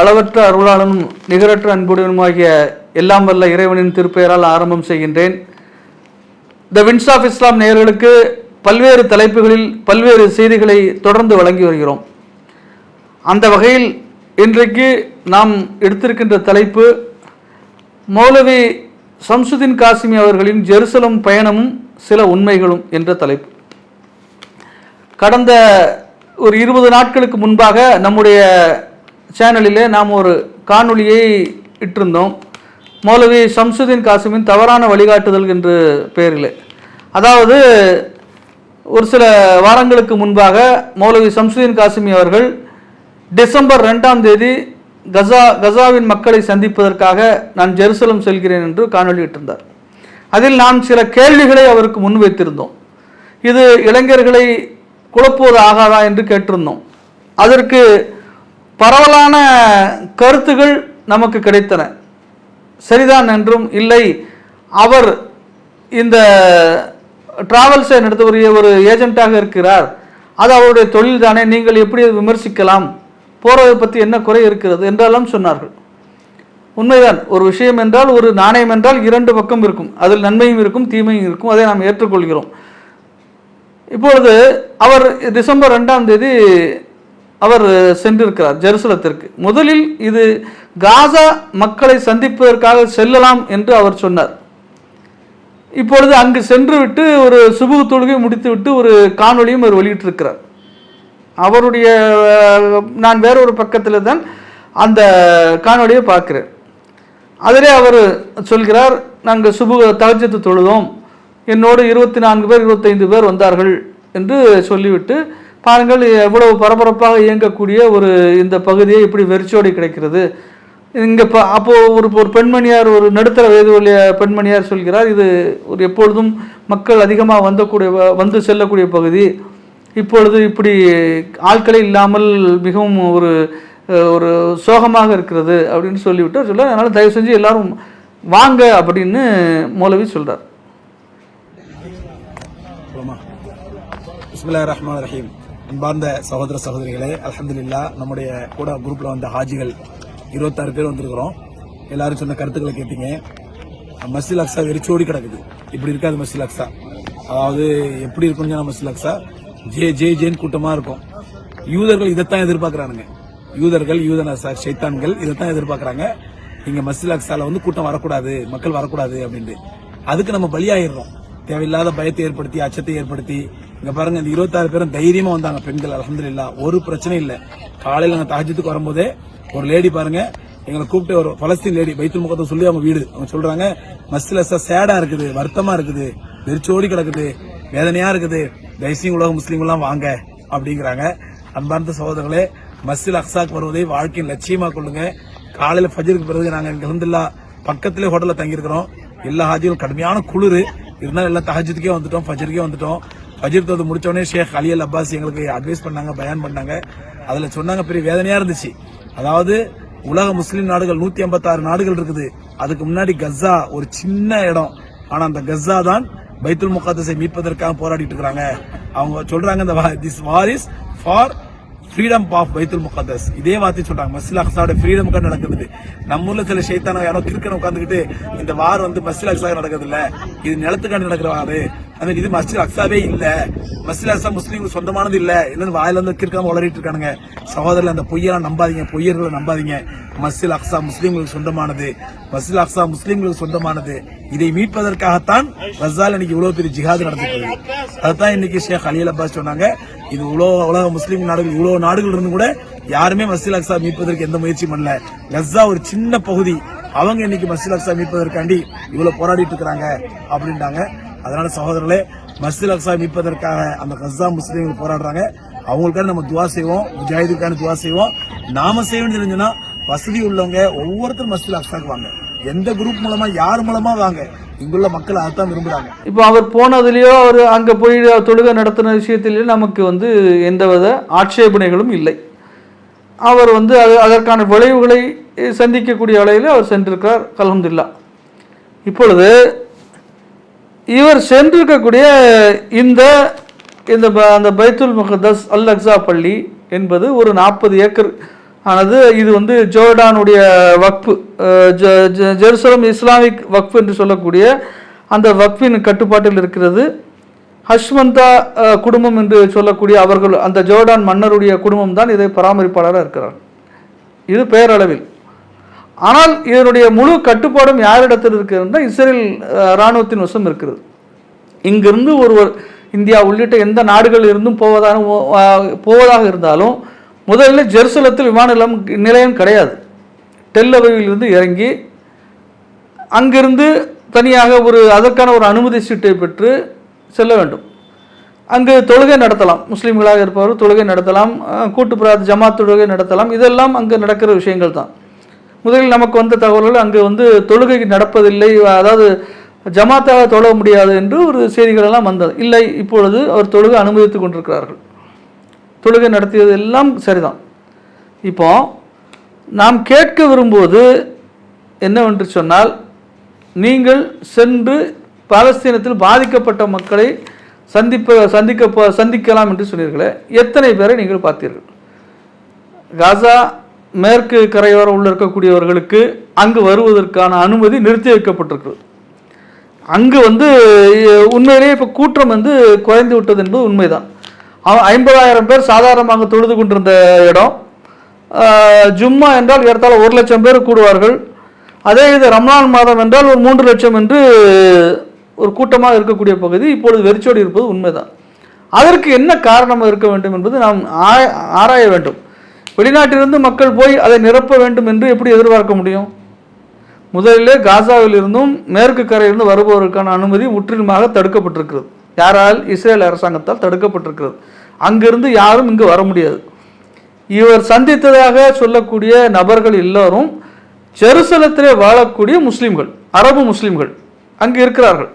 அளவற்ற அருளாளனும் நிகரற்ற அன்புடனுமாகிய எல்லாம் வல்ல இறைவனின் திருப்பெயரால் ஆரம்பம் செய்கின்றேன். த வின்ஸ் ஆஃப் இஸ்லாம் நேயர்களுக்கு பல்வேறு தலைப்புகளில் பல்வேறு செய்திகளை தொடர்ந்து வழங்கி வருகிறோம். அந்த வகையில் இன்றைக்கு நாம் எடுத்திருக்கின்ற தலைப்பு மௌலவி சம்சுதீன் காசிமி அவர்களின் ஜெருசலம் பயணமும் சில உண்மைகளும் என்ற தலைப்பு. கடந்த ஒரு இருபது நாட்களுக்கு முன்பாக நம்முடைய சேனலிலே நாம் ஒரு காணொளியை இட்டிருந்தோம். மௌலவி சம்சுதீன் காசிமின் தவறான வழிகாட்டுதல் என்று பெயரில். அதாவது ஒரு சில வாரங்களுக்கு முன்பாக மௌலவி சம்சுதீன் காசிமி அவர்கள் டிசம்பர் ரெண்டாம் தேதி கசா கசாவின் மக்களை சந்திப்பதற்காக நான் ஜெருசலம் செல்கிறேன் என்று காணொளியிட்டிருந்தார் அதில் நாம் சில கேள்விகளை அவருக்கு முன்வைத்திருந்தோம். இது இளைஞர்களை குழப்புவது ஆகாதா என்று கேட்டிருந்தோம். அதற்கு பரவலான கருத்துகள் நமக்கு கிடைத்தன. சரிதான் என்றும் இல்லை. அவர் இந்த டிராவல்ஸை நடத்தக்கூடிய ஒரு ஏஜென்ட்டாக இருக்கிறார். அது அவருடைய தொழில் தானே நீங்கள் எப்படி விமர்சிக்கலாம்? போகிறதை பற்றி என்ன குறை இருக்கிறது என்றெல்லாம் சொன்னார்கள். உண்மைதான் ஒரு விஷயம் என்றால் ஒரு நாணயம் என்றால் இரண்டு பக்கம் இருக்கும். அதில் நன்மையும் இருக்கும் தீமையும் இருக்கும். அதை நாம் ஏற்றுக்கொள்கிறோம். இப்பொழுது அவர் டிசம்பர் ரெண்டாம் தேதி அவர் சென்றிருக்கிறார் ஜெருசலத்திற்கு. முதலில் இது காசா மக்களை சந்திப்பதற்காக செல்லலாம் என்று அவர் சொன்னார். இப்பொழுது அங்கு சென்று விட்டு ஒரு சுபுக தொழுகை முடித்துவிட்டு ஒரு காணொளியும் அவர் வெளியிட்டிருக்கிறார். அவருடைய நான் வேற ஒரு பக்கத்தில் தான் அந்த காணொலியை பார்க்கிறேன். அதிலே அவர் சொல்கிறார் நாங்கள் சுபு தகஜத்து தொழுதோம். என்னோடு இருபத்தி நான்கு பேர் இருபத்தைந்து பேர் வந்தார்கள் என்று சொல்லிவிட்டு பாருங்கள் எவ்வளவு பரபரப்பாக இயங்கக்கூடிய ஒரு இந்த பகுதியை இப்படி வெறிச்சோடி கிடைக்கிறது. இங்கே ப அப்போது ஒரு ஒரு பெண்மணியார் ஒரு நடுத்தர வயது உள்ள பெண்மணியார் சொல்கிறார் இது ஒரு எப்பொழுதும் மக்கள் அதிகமாக வந்தக்கூடிய வந்து செல்லக்கூடிய பகுதி. இப்பொழுது இப்படி ஆட்களே இல்லாமல் மிகவும் ஒரு ஒரு சோகமாக இருக்கிறது அப்படின்னு சொல்லிவிட்டு சொல்ல அதனால் தயவு செஞ்சு எல்லாரும் வாங்க அப்படின்னு மௌலவி சொல்கிறார் போலாமா பிஸ்மில்லா ரஹ்மான் ரஹீம். அன்பார்ந்த சகோதர சகோதரிகளே அல்ஹம்துலில்லா நம்முடைய கூட குரூப்பில் வந்த ஹாஜிகள் இருபத்தாறு பேர் வந்திருக்கிறோம். எல்லாரும் சொன்ன கருத்துக்களை கேட்டீங்க. மசில் அக்ஸா வெறிச்சோடி கிடக்குது. இப்படி இருக்காது மசில் அக்ஸா. அதாவது எப்படி இருக்கும்னு சொன்னால் மசில் அக்ஸா? ஜே ஜே ஜேன்னு கூட்டமாக இருக்கும். யூதர்கள் இதைத்தான் எதிர்பார்க்குறானுங்க. யூதர்கள் யூதன சைத்தான்கள் இதைத்தான் எதிர்பார்க்குறாங்க. இங்கே மசில் அக்ஸாவில் வந்து கூட்டம் வரக்கூடாது மக்கள் வரக்கூடாது அப்படின்ட்டு. அதுக்கு நம்ம பலியாயிடுறோம். தேவையில்லாத பயத்தை ஏற்படுத்தி அச்சத்தை ஏற்படுத்தி. இங்க பாருங்க இந்த இருபத்தாறு பேரும் தைரியமா வந்தாங்க பெண்கள் அலமதுல்லா ஒரு பிரச்சனை இல்ல. காலையில் நாங்க தஹஜத்துக்கு வரும்போதே ஒரு லேடி பாருங்க எங்களை கூப்பிட்டு ஒரு பலஸ்தீன் லேடி வைத்து முகத்தை சொல்லி அவங்க வீடு. அவங்க சொல்றாங்க மஸ்தில சேடா இருக்குது வருத்தமா இருக்குது வெறிச்சோடி கிடக்குது வேதனையா இருக்குது. தைசியம் உலக முஸ்லீம்லாம் வாங்க அப்படிங்கிறாங்க. அன்பார்ந்த சகோதரர்களே மஸ்ஜித் அக்ஸாக்கு வருவதை வாழ்க்கையின் லட்சியமா கொள்ளுங்க. காலையில ஃபஜருக்கு பிறகு நாங்கள் இங்க அல்ஹம்துலில்லா பக்கத்திலே ஹோட்டலில் தங்கியிருக்கிறோம். எல்லா ஹாஜிகளும் கடுமையான குளிர். இருந்தாலும் எல்லாம் தஹஜத்துக்கே வந்துட்டோம் ஃபஜருக்கே வந்துட்டோம். ஃபஜர் தொழுது முடித்தோடனே ஷேக் அலி அல் அப்பாஸ் எங்களுக்கு அட்வைஸ் பண்ணாங்க பயன் பண்ணாங்க. அதில் சொன்னாங்க பெரிய வேதனையாக இருந்துச்சு. அதாவது உலக முஸ்லீம் நாடுகள் நூற்றி ஐம்பத்தாறு நாடுகள் இருக்குது. அதுக்கு முன்னாடி கஸ்ஸா ஒரு சின்ன இடம். ஆனால் அந்த கஸ்ஸா தான் பைத்துல் முகாத்தஸை மீட்பதற்காக போராடிட்டு இருக்கிறாங்க. அவங்க சொல்றாங்க இந்த this war is for freedom of பைத்துல் முகத்தஸ் இதே வார்த்தை சொல்றாங்க. மஸ்ஜில் அக்ஸாவோட ஃப்ரீடமுக்காக நடக்குது நம்ம ஊர்ல சில சைத்தான யாரோ கிறுக்கன உட்காந்துக்கிட்டு இந்த வார் வந்து மசில் அக்ஸாக நடக்குது இல்ல இது நிலத்துக்காண்டி நடக்கிற வாரு. அந்த இது மஸ்ஜில் அக்ஸாவே இல்லை. மஸ்ஜித் அக்ஸா முஸ்லீம்களுக்கு சொந்தமானது இல்லை. என்னன்னு வாயில இருந்து கிறுக்காம வளரிட்டு இருக்கானுங்க. சகோதரர் அந்த பொய்யெல்லாம் நம்பாதீங்க பொய்யர்களை நம்பாதீங்க. மஸ்ஜித் அக்ஸா முஸ்லீம்களுக்கு சொந்தமானது. மஸ்ஜித் அக்ஸா முஸ்லீம்களுக்கு சொந்தமானது. இதை மீட்பதற்காகத்தான் கசால் இன்னைக்கு இவ்வளவு பெரிய ஜிஹாது நடந்துட்டு அதுதான் இன்னைக்கு ஷேக் அலி அப்பாஸ் சொன்னாங்க. இது உலக உலக முஸ்லீம் நாடுகள் இவ்வளவு நாடுகள் இருந்து கூட யாருமே மஸ்ஜித் அக்ஸா மீட்பதற்கு எந்த முயற்சியும் பண்ணல. கஸ்ஸா ஒரு சின்ன பகுதி. அவங்க இன்னைக்கு மஸ்ஜித் அக்ஸா மீட்பதற்காண்டி இவ்வளவு போராடிட்டு இருக்கிறாங்க அப்படின்ட்டாங்க அதனால சகோதரர்களே மஸ்ஜில் அக்ஸா மீட்பதற்காக அந்த கஸ்ஸா முஸ்லீம்கள் போராடுறாங்க. அவங்களுக்கான நம்ம துவா செய்வோம் முஜாஹிதுக்கான துவா செய்வோம். நாம செய்ய வேண்டியது என்னன்னா வசதி உள்ளவங்க ஒவ்வொருத்தரும் மஸ்ஜில் அக்ஸாக்கு வாங்க. எந்த குரூப் மூலமா யார் மூலமா வாங்க இங்குள்ள மக்கள் அதைத்தான் விரும்புறாங்க. இப்போ அவர் போனதுலேயோ அவர் அங்கே போய் தொழுகை நடத்தின விஷயத்திலேயோ நமக்கு வந்து எந்தவித ஆட்சேபனைகளும் இல்லை. அவர் வந்து அது அதற்கான விளைவுகளை சந்திக்கக்கூடிய அளவில் அவர் சென்றிருக்கிறார் அல்ஹம்துலில்லாஹ். இப்பொழுது இவர் சென்றிருக்கக்கூடிய இந்த இந்த ப- அந்த பைத்துல் முகதஸ் அல் அக்ஸா பள்ளி என்பது ஒரு நாற்பது ஏக்கர் ஆனது இது வந்து ஜோர்டானுடைய வக்ஃபு ஜெ- ஜெருசலம் இஸ்லாமிக் வக்ஃப் என்று சொல்லக்கூடிய அந்த வக்ஃபின் கட்டுப்பாட்டில் இருக்கிறது. ஹஷ்மந்தா குடும்பம் என்று சொல்லக்கூடிய அவர்கள் அந்த ஜோர்டான் மன்னருடைய குடும்பம் தான் இதை பராமரிப்பாளராக இருக்கிறார். இது பெயரளவில். ஆனால் இதனுடைய முழு கட்டுப்பாடும் யாரிடத்தில் இருக்கிறதுனா இஸ்ரேல் இராணுவத்தின் வசம் இருக்கிறது. இங்கிருந்து ஒருவர் இந்தியா உள்ளிட்ட எந்த நாடுகளில் இருந்தும் போவதாக போவதாக இருந்தாலும் முதல்ல ஜெருசலத்தில் விமான நிலையம் நிலையம் கிடையாது. டெல்லவையிலிருந்து இறங்கி அங்கிருந்து தனியாக ஒரு அதற்கான ஒரு அனுமதி சீட்டை பெற்று செல்ல வேண்டும். அங்கு தொழுகை நடத்தலாம். முஸ்லீம்களாக இருப்பவர் தொழுகை நடத்தலாம். அஹ், கூட்டு பிரார்த்த ஜமாத் தொழுகை நடத்தலாம். இதெல்லாம் அங்கு நடக்கிற விஷயங்கள் தான் முதலில் நமக்கு வந்த தகவல்கள் அங்கு வந்து தொழுகை நடப்பதில்லை அதாவது ஜமாத்தாக தொழ முடியாது என்று ஒரு செய்திகள் எல்லாம் வந்தது. இல்லை இப்பொழுது அவர் தொழுகை அனுமதித்துக் கொண்டிருக்கிறார்கள். தொழுகை நடத்தியது எல்லாம் சரிதான். இப்போ நாம் கேட்க விரும்புவது என்னவென்று சொன்னால் நீங்கள் சென்று பாலஸ்தீனத்தில் பாதிக்கப்பட்ட மக்களை சந்திப்ப சந்திக்க சந்திக்கலாம் என்று சொன்னீர்களே எத்தனை பேரை நீங்கள் பார்த்தீர்கள்? காசா மேற்கு கரையோரம் உள்ள இருக்கக்கூடியவர்களுக்கு அங்கு வருவதற்கான அனுமதி நிறுத்தி வைக்கப்பட்டிருக்கிறது. அங்கு வந்து உண்மையிலேயே இப்போ கூட்டம் வந்து குறைந்து விட்டது என்பது உண்மைதான். ஐம்பதாயிரம் பேர் சாதாரணமாக தொழுது கொண்டிருந்த இடம் ஜும்மா என்றால் ஏறத்தாழ ஒரு லட்சம் பேர் கூடுவார்கள். அதே இது ரம்லான் மாதம் என்றால் ஒரு மூன்று லட்சம் என்று ஒரு கூட்டமாக இருக்கக்கூடிய பகுதி இப்பொழுது வெறிச்சோடி இருப்பது உண்மைதான். அதற்கு என்ன காரணம் இருக்க வேண்டும் என்பது நாம் ஆராய வேண்டும். வெளிநாட்டிலிருந்து மக்கள் போய் அதை நிரப்ப வேண்டும் என்று எப்படி எதிர்பார்க்க முடியும்? முதலிலே காசாவிலிருந்தும் மேற்கு கரையிலிருந்து வருபவருக்கான அனுமதி முற்றிலுமாக தடுக்கப்பட்டிருக்கிறது. யாரால்? இஸ்ரேல் அரசாங்கத்தால் தடுக்கப்பட்டிருக்கிறது. அங்கிருந்து யாரும் இங்கு வர முடியாது. இவர் சந்தித்ததாக சொல்லக்கூடிய நபர்கள் எல்லோரும் ஜெருசலத்திலே வாழக்கூடிய முஸ்லீம்கள் அரபு முஸ்லீம்கள் அங்கு இருக்கிறார்கள்.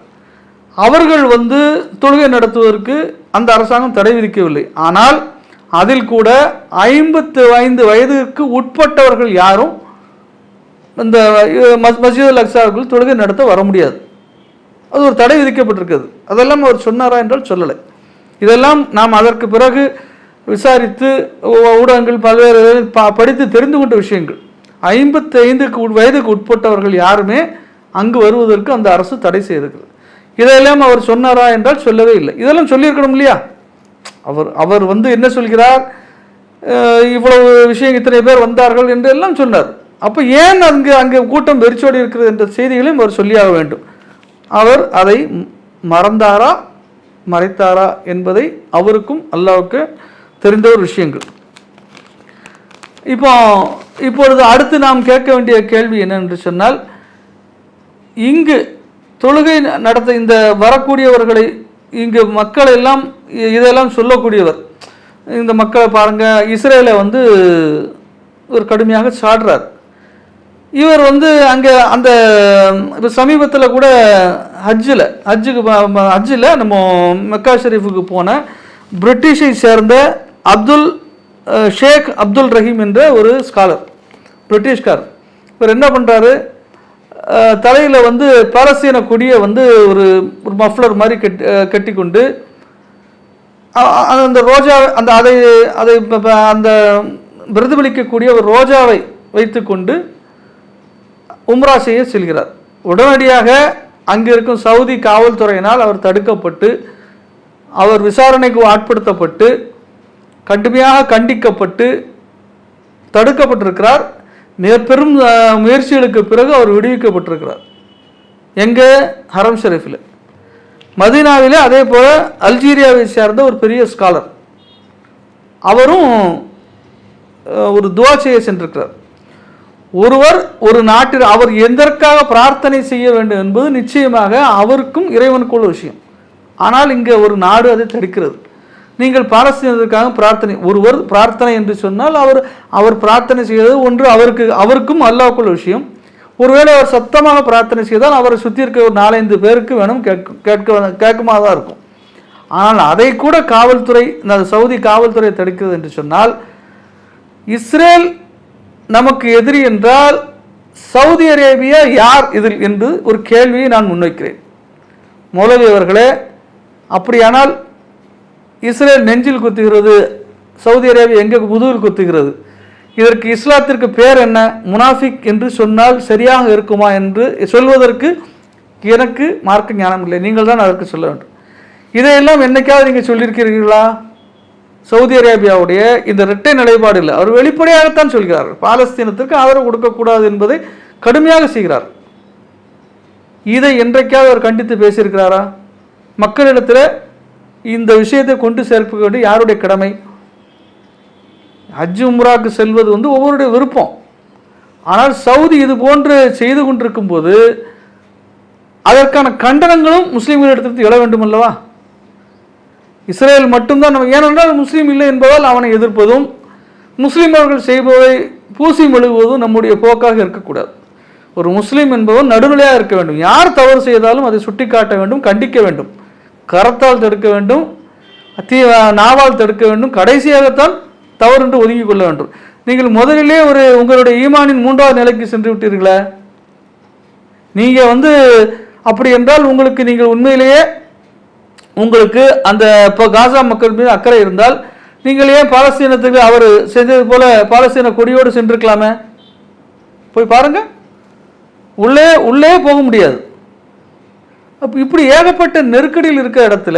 அவர்கள் வந்து தொழுகை நடத்துவதற்கு அந்த அரசாங்கம் தடை விதிக்கவில்லை. ஆனால் அதில் கூட ஐம்பத்து ஐந்து வயதிற்கு உட்பட்டவர்கள் யாரும் இந்த மஸ் மஸ்ஜித் அக்சாவுக்குள் தொழுகை நடத்த வர முடியாது. அது ஒரு தடை விதிக்கப்பட்டிருக்கிறது. அதெல்லாம் அவர் சொன்னாரா என்றால் சொல்லலை. இதெல்லாம் நாம் அதற்கு பிறகு விசாரித்து ஊடகங்கள் பல்வேறு ப- படித்து தெரிந்து கொண்ட விஷயங்கள். ஐம்பத்தி ஐந்துக்கு வயதுக்கு உட்பட்டவர்கள் யாருமே அங்கு வருவதற்கு அந்த அரசு தடை செய்திருக்கிறது. இதையெல்லாம் அவர் சொன்னாரா என்றால் சொல்லவே இல்லை. இதெல்லாம் சொல்லியிருக்கணும் இல்லையா? அவர் அவர் வந்து என்ன சொல்கிறார்? இவ்வளவு விஷயம் இத்தனை பேர் வந்தார்கள் என்று எல்லாம் சொன்னார். அப்போ ஏன் அங்கு அங்கே கூட்டம் வெறிச்சோடி இருக்கிறது என்ற செய்திகளையும் அவர் சொல்லியாக வேண்டும். அவர் அதை மறந்தாரா மறைத்தாரா என்பதை அவருக்கும் அல்லாவுக்கு தெரிந்த ஒரு விஷயங்கள். இப்போ இப்பொழுது அடுத்து நாம் கேட்க வேண்டிய கேள்வி என்னென்று சொன்னால் இங்கு தொழுகை நடத்த இந்த வரக்கூடியவர்களை இங்கே மக்கள் எல்லாம் இதெல்லாம் சொல்லக்கூடியவர். இந்த மக்களை பாருங்கள் இஸ்ரேலை வந்து ஒரு கடுமையாக சாடுறார். இவர் வந்து அங்கே அந்த இப்போ சமீபத்தில் கூட ஹஜ்ஜில் ஹஜ்ஜுக்கு ஹஜ்ஜில் நம்ம மெக்கா ஷெரீஃபுக்கு போன பிரிட்டிஷை சேர்ந்த அப்துல் ஷேக் அப்துல் ரஹீம் என்ற ஒரு ஸ்காலர் பிரிட்டிஷ்கார் இவர் என்ன பண்ணுறாரு தலையில் வந்து பாலஸ்தீன கொடியை வந்து ஒரு ஒரு மஃப்ளர் மாதிரி கட்டி கட்டி கொண்டு அந்த ரோஜா அந்த அதை அதை அந்த பிரதிபலிக்கக்கூடிய ஒரு ரோஜாவை வைத்துக்கொண்டு உம்ரா செய்ய செல்கிறார். உடனடியாக அங்கே இருக்கும் சவுதி காவல்துறையினால் அவர் தடுக்கப்பட்டு அவர் விசாரணைக்கு ஆட்படுத்தப்பட்டு கடுமையாக கண்டிக்கப்பட்டு தடுக்கப்பட்டிருக்கிறார். மிக பெரும் முயற்சிகளுக்கு பிறகு அவர் விடுவிக்கப்பட்டிருக்கிறார். எங்கே? ஹரம் ஷெரீஃபில். மதீனாவிலே அதே போல் அல்ஜீரியாவை சேர்ந்த ஒரு பெரிய ஸ்காலர் அவரும் ஒரு துவா செய்ய சென்றிருக்கிறார். ஒருவர் ஒரு நாட்டில் அவர் எதற்காக பிரார்த்தனை செய்ய வேண்டும் என்பது நிச்சயமாக அவருக்கும் இறைவனுக்குள்ள விஷயம். ஆனால் இங்கே ஒரு நாடு அதை தடுக்கிறது. நீங்கள் பாலஸ்தீனத்திற்காக பிரார்த்தனை ஒருவர் பிரார்த்தனை என்று சொன்னால் அவர் அவர் பிரார்த்தனை செய்வது ஒன்று அவருக்கு அவருக்கும் அல்லாவுக்குள்ள விஷயம். ஒருவேளை அவர் சத்தமாக பிரார்த்தனை செய்தால் அவரை சுற்றி இருக்க ஒரு நாலஞ்சு பேருக்கு வேணும் கேட்க கேட்க கேட்குமா தான் இருக்கும். ஆனால் அதை கூட காவல்துறை இந்த சவுதி காவல்துறை தடுக்கிறது என்று சொன்னால் இஸ்ரேல் நமக்கு எதிரி என்றால் சவுதி அரேபியா யார் இதில் என்று ஒரு கேள்வியை நான் முன்வைக்கிறேன். மௌலவி அவர்களே அப்படியானால் இஸ்ரேல் நெஞ்சில் குத்துகிறது சவுதி அரேபியா எங்கே முதுகில் குத்துகிறது? இதற்கு இஸ்லாத்திற்கு பேர் என்ன? முனாஃபிக் என்று சொன்னால் சரியாக இருக்குமா என்று சொல்வதற்கு எனக்கு மார்க்க ஞானம் இல்லை. நீங்கள் தான் அதற்கு சொல்ல வேண்டும். இதையெல்லாம் என்னைக்காவது நீங்கள் சொல்லியிருக்கிறீர்களா? சவுதி அரேபியாவுடைய இந்த இரட்டை நிலைப்பாடு இல்லை. அவர் வெளிப்படையாகத்தான் சொல்கிறார். பாலஸ்தீனத்திற்கு ஆதரவு கொடுக்கக்கூடாது என்பதை கடுமையாக செய்கிறார். இதை என்றைக்காவது அவர் கண்டித்து பேசியிருக்கிறாரா? மக்களிடத்தில் இந்த விஷயத்தை கொண்டு சேர்க்க வேண்டிய யாருடைய கடமை? ஹஜ் உம்ராக்கு செல்வது வந்து ஒவ்வொருடைய விருப்பம். ஆனால் சவுதி இது போன்று செய்து கொண்டிருக்கும் போது அதற்கான கண்டனங்களும் முஸ்லீம்களிடத்திற்கு எழ வேண்டும் அல்லவா? இஸ்ரேல் மட்டும்தான் நம்ம ஏனென்றால் முஸ்லீம் இல்லை என்பதால் அவனை எதிர்ப்பதும் முஸ்லீம் அவர்கள் செய்பவை பூசி மெழுகுவதும் நம்முடைய போக்காக இருக்கக்கூடாது. ஒரு முஸ்லீம் என்பவன் நடுநிலையாக இருக்க வேண்டும். யார் தவறு செய்தாலும் அதை சுட்டிக்காட்ட வேண்டும் கண்டிக்க வேண்டும். கரத்தால் தடுக்க வேண்டும் தீ நாவால் தடுக்க வேண்டும் கடைசியாகத்தான் தவறு என்று ஒதுங்கிக் கொள்ள வேண்டும். நீங்கள் முதலிலே ஒரு உங்களுடைய ஈமானின் மூன்றாவது நிலைக்கு சென்று விட்டீர்களே. நீங்கள் வந்து அப்படி என்றால் உங்களுக்கு நீங்கள் உண்மையிலேயே உங்களுக்கு அந்த இப்போ காசா மக்கள் மீது அக்கறை இருந்தால் நீங்கள் ஏன் பாலஸ்தீனத்துக்கு அவர் செஞ்சது போல பாலஸ்தீன கொடியோடு சென்றிருக்கலாமே? போய் பாருங்க. உள்ளே உள்ளே போக முடியாது. அப்போ இப்படி ஏகப்பட்ட நெருக்கடியில் இருக்கிற இடத்துல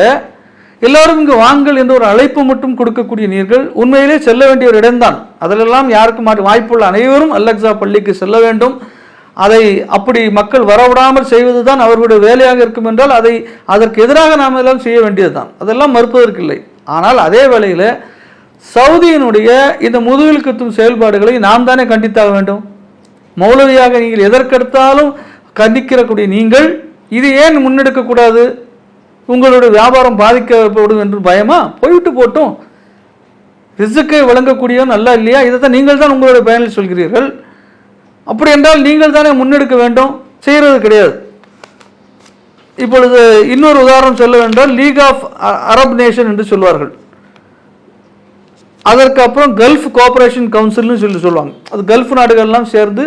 எல்லாரும் இங்கு வாங்கள் என்ற ஒரு அழைப்பு மட்டும் கொடுக்கக்கூடிய நீர்கள் உண்மையிலே செல்ல வேண்டிய ஒரு இடம்தான். அதிலெல்லாம் யாருக்கும் மாற்று வாய்ப்புள்ள அனைவரும் அல்லக்ஸா பள்ளிக்கு செல்ல வேண்டும். அதை அப்படி மக்கள் வரவிடாமல் செய்வதுதான் அவர்களுடைய வேலையாக இருக்கும் என்றால் அதை அதற்கு எதிராக நாம் எல்லாம் செய்ய வேண்டியதுதான். அதெல்லாம் மறுப்பதற்கில்லை. ஆனால் அதே வேளையில் சவுதியினுடைய இந்த முதுகில் குத்தும் செயல்பாடுகளை நாம் தானே கண்டித்தாக வேண்டும். மௌலவியாக நீங்கள் எதற்கெடுத்தாலும் கண்டிக்கிறக்கூடிய நீங்கள் இது ஏன் முன்னெடுக்கக்கூடாது உங்களுடைய வியாபாரம் பாதிக்கப்படும் என்று பயமா? போய்விட்டு போட்டும். ரிசுக்கை வழங்கக்கூடிய நல்லா இல்லையா? இதை தான் நீங்கள் தான் உங்களுடைய பயனில் சொல்கிறீர்கள். அப்படி என்றால் நீங்கள் தானே முன்னெடுக்க வேண்டும். செய்கிறது கிடையாது. இப்பொழுது இன்னொரு உதாரணம் சொல்ல வேண்டால் லீக் ஆஃப் அரப் நேஷன் என்று சொல்வார்கள். அதற்கு அப்புறம் கல்ஃப் கோஆபரேஷன் கவுன்சில்னு சொல்லி சொல்லுவாங்க. அது கல்ஃப் நாடுகள்லாம் சேர்ந்து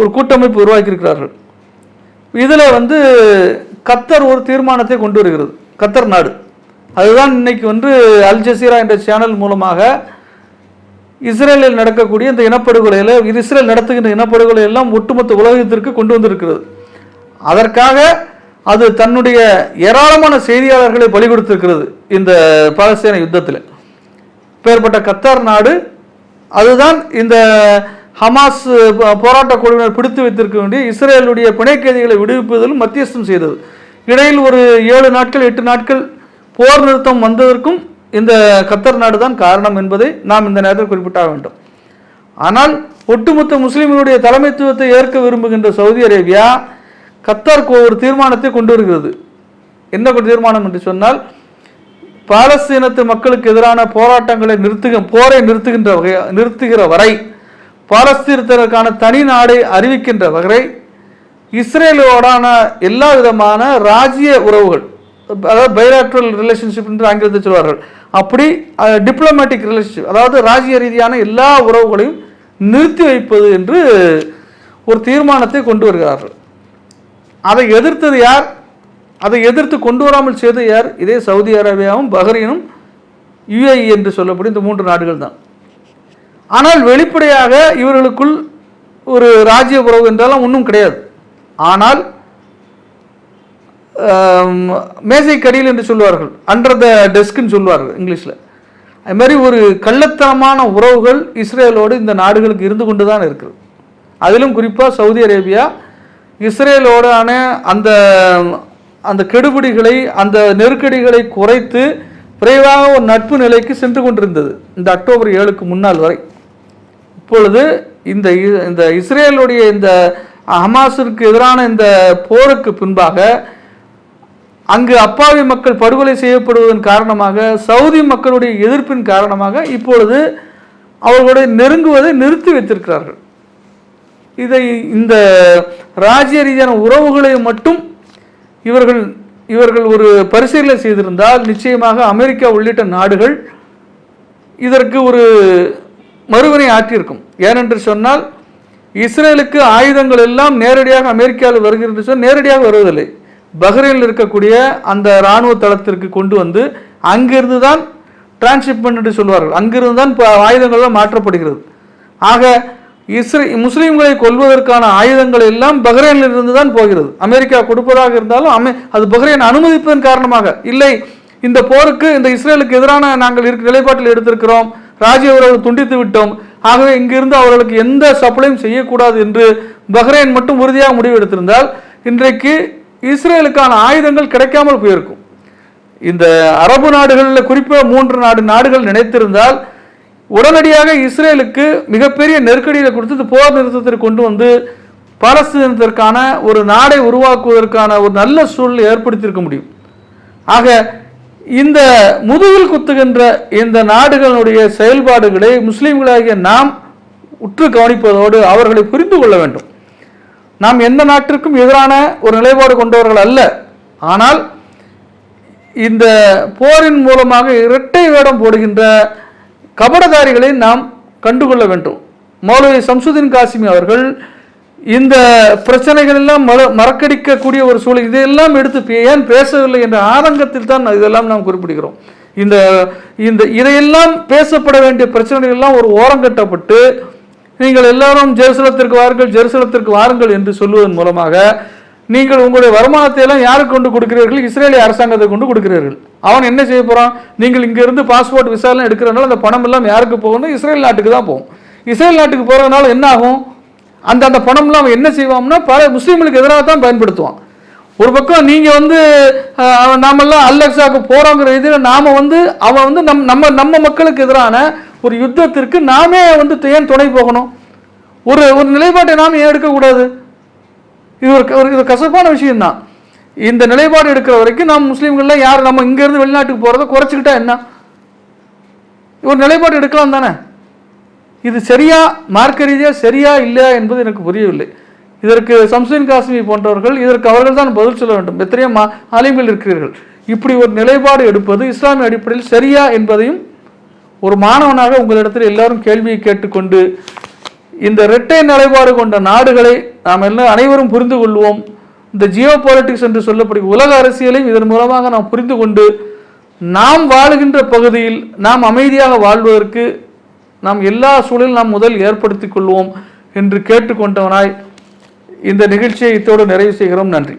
ஒரு கூட்டமைப்பு உருவாக்கியிருக்கிறார்கள். இதில் வந்து கத்தர் ஒரு தீர்மானத்தை கொண்டு வருகிறது. கத்தர் நாடு. அதுதான் இன்னைக்கு வந்து அல் ஜசீரா என்ற சேனல் மூலமாக இஸ்ரேலில் நடக்கக்கூடிய இந்த இனப்படுகொலையில் இது இஸ்ரேல் நடத்துகின்ற இனப்படுகொலை எல்லாம் ஒட்டுமொத்த உலகத்திற்கு கொண்டு வந்திருக்கிறது. அதற்காக அது தன்னுடைய ஏராளமான செய்தியாளர்களை பலி கொடுத்திருக்கிறது இந்த பாலஸ்தீன யுத்தத்தில். பேர்பட்ட கத்தார் நாடு அதுதான் இந்த ஹமாஸ் போராட்ட குழுவினர் பிடித்து வைத்திருக்க வேண்டிய இஸ்ரேலுடைய பிணை கைதிகளை விடுவிப்பதிலும் மத்தியஸ்தம் செய்தது. இடையில் ஒரு ஏழு நாட்கள் எட்டு நாட்கள் போர் நிறுத்தம் வந்ததற்கும் இந்த கத்தர் நாடு தான் காரணம் என்பதை நாம் இந்த நேரத்தில் குறிப்பிட்டாக வேண்டும். ஆனால் ஒட்டுமொத்த முஸ்லீம்களுடைய தலைமைத்துவத்தை ஏற்க விரும்புகின்ற சவுதி அரேபியா கத்தர் ஒரு தீர்மானத்தை கொண்டு வருகிறது. என்ன ஒரு தீர்மானம் என்று சொன்னால் பாலஸ்தீனத்து மக்களுக்கு எதிரான போராட்டங்களை நிறுத்துக போரை நிறுத்துகின்ற வகை நிறுத்துகிற வரை பாலஸ்தீனத்திற்கான தனி நாடை அறிவிக்கின்ற வரை இஸ்ரேலோடான எல்லா விதமான ராஜ்ய உறவுகள் அதாவது பைலாட்ரல் ரிலேஷன்ஷிப் என்று ஆங்கிலத்தில் சொல்வார்கள். அப்படி டிப்ளமேட்டிக் ரிலேஷன்ஷிப் அதாவது ராஜ்ய ரீதியான எல்லா உறவுகளையும் நிறுத்தி வைப்பது என்று ஒரு தீர்மானத்தை கொண்டு வருகிறார்கள். அதை எதிர்த்தது யார்? அதை எதிர்த்து கொண்டு வராமல் செய்தது யார்? இதே சவுதி அரேபியாவும் பஹ்ரீனும் யுஏஇ என்று சொல்லப்படும் இந்த மூன்று நாடுகள் தான் ஆனால் வெளிப்படையாக இவர்களுக்குள் ஒரு ராஜ்ய உறவு என்றாலும் ஒன்றும் கிடையாது. ஆனால் ஆம், மேசைக்கடியில் என்று சொல்வார்கள் அண்டர் த டெஸ்க்னு சொல்வார்கள் இங்கிலீஷில். அது மாதிரி ஒரு கள்ளத்தனமான உறவுகள் இஸ்ரேலோடு இந்த நாடுகளுக்கு இருந்து கொண்டு தான் இருக்குது அதிலும் குறிப்பாக சவுதி அரேபியா இஸ்ரேலோடான அந்த அந்த கெடுபிடிகளை அந்த நெருக்கடிகளை குறைத்து விரைவாக ஒரு நட்பு நிலைக்கு சென்று கொண்டிருந்தது. இந்த அக்டோபர் ஏழுக்கு முன்னால் வரை. இப்பொழுது இந்த இ- இந்த இஸ்ரேலுடைய இந்த ஹமாஸிற்கு எதிரான இந்த போருக்கு பின்பாக அங்கு அப்பாவி மக்கள் படுகொலை செய்யப்படுவதன் காரணமாக சவுதி மக்களுடைய எதிர்ப்பின் காரணமாக இப்பொழுது அவர்களுடைய நெருங்குவதை நிறுத்தி வைத்திருக்கிறார்கள். இதை இந்த ராஜ்ய ரீதியான உறவுகளை மட்டும் இவர்கள் இவர்கள் ஒரு பரிசீலனை செய்திருந்தால் நிச்சயமாக அமெரிக்கா உள்ளிட்ட நாடுகள் இதற்கு ஒரு மறுவினை ஆற்றியிருக்கும். ஏனென்று சொன்னால் இஸ்ரேலுக்கு ஆயுதங்கள் எல்லாம் நேரடியாக அமெரிக்காவில் வருகிறது சொன்னால் நேரடியாக வருவதில்லை. பஹ்ரைனில் இருக்கக்கூடிய அந்த இராணுவ தளத்திற்கு கொண்டு வந்து அங்கிருந்து தான் டிரான்ஸ்ஷிப்மெண்ட் என்று சொல்வார்கள். அங்கிருந்து தான் இப்போ ஆயுதங்கள்லாம் மாற்றப்படுகிறது. ஆக இஸ்ரே முஸ்லீம்களை கொல்வதற்கான ஆயுதங்கள் எல்லாம் பஹ்ரைனில் இருந்து தான் போகிறது. அமெரிக்கா கொடுப்பதாக இருந்தாலும் அமெ அது பஹ்ரைன் அனுமதிப்பதன் காரணமாக இல்லை. இந்த போருக்கு இந்த இஸ்ரேலுக்கு எதிரான நாங்கள் இருக்க நிலைப்பாட்டில் எடுத்திருக்கிறோம். ராஜ்ய உறவு துண்டித்து விட்டோம். ஆகவே இங்கிருந்து அவர்களுக்கு எந்த சப்ளையும் செய்யக்கூடாது என்று பஹ்ரைன் மட்டும் உறுதியாக முடிவு எடுத்திருந்தால் இன்றைக்கு இஸ்ரேலுக்கான ஆயுதங்கள் கிடைக்காமல் போயிருக்கும். இந்த அரபு நாடுகளில் குறிப்பாக மூன்று நாடு நாடுகள் நினைத்திருந்தால் உடனடியாக இஸ்ரேலுக்கு மிகப்பெரிய நெருக்கடியில் கொடுத்து போர் நிறுத்தத்திற்கு கொண்டு வந்து பாலஸ்தீனத்திற்கான ஒரு நாடை உருவாக்குவதற்கான ஒரு நல்ல சூழலை ஏற்படுத்தியிருக்க முடியும். ஆக இந்த முதுகில் குத்துகின்ற இந்த நாடுகளுடைய செயல்பாடுகளை முஸ்லீம்களாகிய நாம் உற்று கவனிப்பதோடு அவர்களை புரிந்து கொள்ள வேண்டும். நாம் எந்த நாட்டிற்கும் எதிரான ஒரு நிலைப்பாடு கொண்டவர்கள் அல்ல. ஆனால் இந்த போரின் மூலமாக இரட்டை வேடம் போடுகின்ற கபடதாரிகளை நாம் கண்டுகொள்ள வேண்டும். மௌலவி சம்சுதீன் காசிமி அவர்கள் இந்த பிரச்சனைகள் எல்லாம் மற- மறக்கடிக்கக்கூடிய ஒரு சூழல் இதையெல்லாம் எடுத்து ஏன் பேசவில்லை என்ற ஆதங்கத்தில் தான் இதெல்லாம் நாம் குறிப்பிடுகிறோம். இந்த இந்த இதையெல்லாம் பேசப்பட வேண்டிய பிரச்சனைகள் எல்லாம் ஒரு ஓரங்கட்டப்பட்டு நீங்கள் எல்லாரும் ஜெருசலத்திற்கு வாருங்கள் ஜெருசலத்திற்கு வாருங்கள் என்று சொல்வதன் மூலமாக நீங்கள் உங்களுடைய வருமானத்தை எல்லாம் யாருக்கு கொண்டு கொடுக்கிறீர்கள்? இஸ்ரேலிய அரசாங்கத்தை கொண்டு கொடுக்கிறீர்கள். அவன் என்ன செய்ய போகிறான் நீங்கள் இங்கேருந்து பாஸ்போர்ட் விசா எடுக்கிறனால அந்த பணம் எல்லாம் யாருக்கு போகணும் இஸ்ரேல் நாட்டுக்கு தான் போகும். இஸ்ரேல் நாட்டுக்கு போகிறதுனால என்ன ஆகும்? அந்த அந்த பணம்லாம் அவன் என்ன செய்வான்னா பல முஸ்லீம்களுக்கு எதிராக தான் பயன்படுத்துவான். ஒரு பக்கம் நீங்கள் வந்து நாமெல்லாம் அல்லக்ஸாவுக்கு போகிறோங்கிற இதில் நாம் வந்து அவன் வந்து நம் நம்ம நம்ம மக்களுக்கு எதிரான ஒரு யுத்தத்திற்கு நாமே வந்து ஏன் துணை போகணும்? ஒரு ஒரு நிலைப்பாட்டை நாம் ஏன் எடுக்கக்கூடாது இது ஒரு ஒரு இது கசப்பான விஷயம்தான். இந்த நிலைப்பாடு எடுக்கிற வரைக்கும் நாம் முஸ்லீம்கள்லாம் யார் நம்ம இங்கேருந்து வெளிநாட்டுக்கு போகிறத குறைச்சிக்கிட்டா என்ன? ஒரு நிலைப்பாடு எடுக்கலாம் தானே? இது சரியா மார்க்க ரீதியாக சரியா இல்லையா என்பது எனக்கு புரியவில்லை. இதற்கு சம்சீன் காஸ்மி போன்றவர்கள் இதற்கு அவர்கள் தான் பதில் சொல்ல வேண்டும். எத்தனையோ மா ஆலயங்கள் இருக்கிறீர்கள். இப்படி ஒரு நிலைப்பாடு எடுப்பது இஸ்லாமிய அடிப்படையில் சரியா என்பதையும் ஒரு மாணவனாக உங்களிடத்தில் எல்லாரும் கேள்வியை கேட்டுக்கொண்டு இந்த இரட்டை நிலைப்பாடு கொண்ட நாடுகளை நாம் எல்லாம் அனைவரும் புரிந்து கொள்வோம். இந்த ஜியோ பாலிட்டிக்ஸ் என்று சொல்லப்படும் உலக அரசியலையும் இதன் மூலமாக நாம் புரிந்து கொண்டு நாம் வாழுகின்ற பகுதியில் நாம் அமைதியாக வாழ்வதற்கு நாம் எல்லா சூழலும் நாம் முதல் ஏற்படுத்திக் கொள்வோம் என்று கேட்டுக்கொண்டவனாய் இந்த நிகழ்ச்சியை இத்தோடு நிறைவு செய்கிறோம். நன்றி.